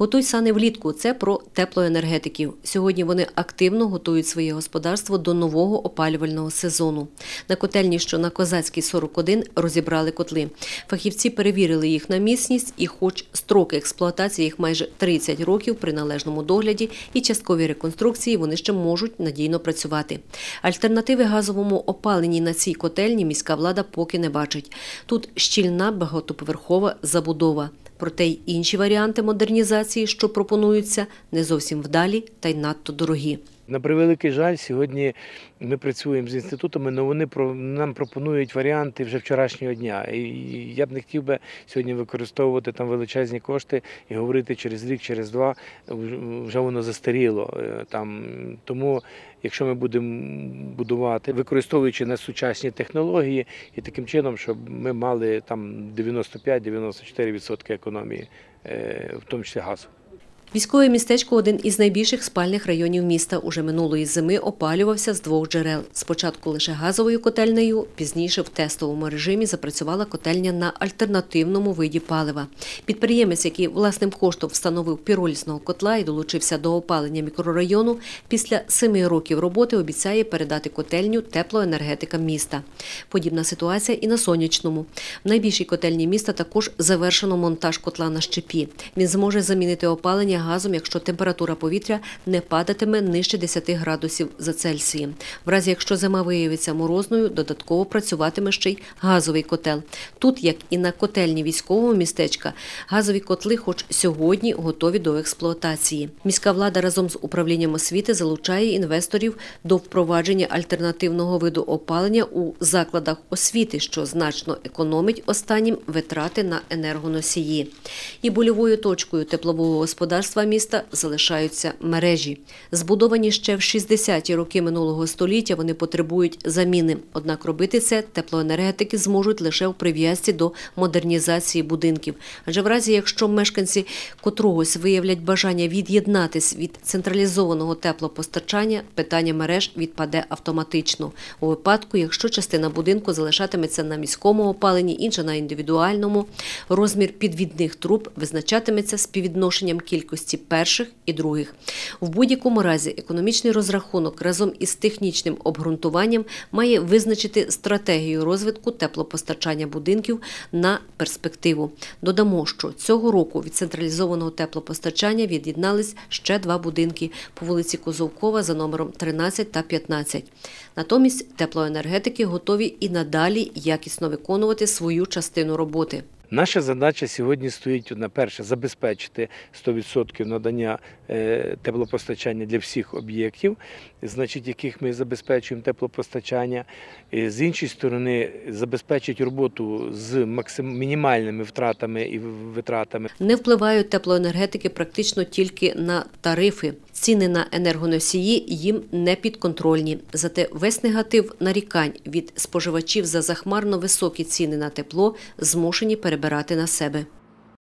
Готуй сани влітку. Це про теплоенергетиків. Сьогодні вони активно готують своє господарство до нового опалювального сезону. На котельні, що на Козацькій 41, розібрали котли. Фахівці перевірили їх на міцність, і, хоч строки експлуатації їх майже 30 років при належному догляді і частковій реконструкції, вони ще можуть надійно працювати. Альтернативи газовому опаленні на цій котельні міська влада поки не бачить. Тут щільна багатоповерхова забудова. Проте й інші варіанти модернізації, що пропонуються, не зовсім вдалі та й надто дорогі. На превеликий жаль, сьогодні ми працюємо з інститутами, але вони нам пропонують варіанти вже вчорашнього дня. І я б не хотів би сьогодні використовувати там величезні кошти і говорити через рік, через два вже воно застаріло. Е, Там тому, якщо ми будемо будувати, використовуючи на сучасні технології, і таким чином, щоб ми мали там 95-94% економії, е, в тому числі газу. Військове містечко один із найбільших спальних районів міста. Уже минулої зими опалювався з двох джерел. Спочатку лише газовою котельнею, пізніше в тестовому режимі запрацювала котельня на альтернативному виді палива. Підприємець, який власним коштом встановив піролісного котла і долучився до опалення мікрорайону, після семи років роботи обіцяє передати котельню теплоенергетикам міста. Подібна ситуація і на сонячному. В найбільшій котельні міста також завершено монтаж котла на щепі. Він зможе замінити опалення газом, якщо температура повітря не падатиме нижче 10 градусів за Цельсієм. В разі, якщо зима виявиться морозною, додатково працюватиме ще й газовий котел. Тут, як і на котельні військового містечка, газові котли, хоч сьогодні, готові до експлуатації. Міська влада разом з управлінням освіти залучає інвесторів до впровадження альтернативного виду опалення у закладах освіти, що значно економить останнім витрати на енергоносії. І больовою точкою теплового господарства міста залишаються мережі. Збудовані ще в 60-ті роки минулого століття, вони потребують заміни. Однак робити це теплоенергетики зможуть лише у прив'язці до модернізації будинків. Адже в разі, якщо мешканці котрогось виявлять бажання від'єднатись від централізованого теплопостачання, питання мереж відпаде автоматично. У випадку, якщо частина будинку залишатиметься на міському опаленні, інша на індивідуальному, розмір підвідних труб визначатиметься співвідношенням кількості перших і других. В будь-якому разі економічний розрахунок разом із технічним обґрунтуванням має визначити стратегію розвитку теплопостачання будинків на перспективу. Додамо, що цього року від централізованого теплопостачання від'єднались ще два будинки по вулиці Козовкова за номером 13 та 15. Натомість теплоенергетики готові і надалі якісно виконувати свою частину роботи. Наша задача сьогодні стоїть на перше забезпечити 100% надання е, теплопостачання для всіх об'єктів, значить, яких ми забезпечуємо теплопостачання. З іншої сторони, забезпечити роботу з мінімальними втратами і витратами. Не впливають теплоенергетики практично тільки на тарифи. Ціни на енергоносії їм не підконтрольні. Зате весь негатив нарікань від споживачів за захмарно високі ціни на тепло змушені перебирати на себе.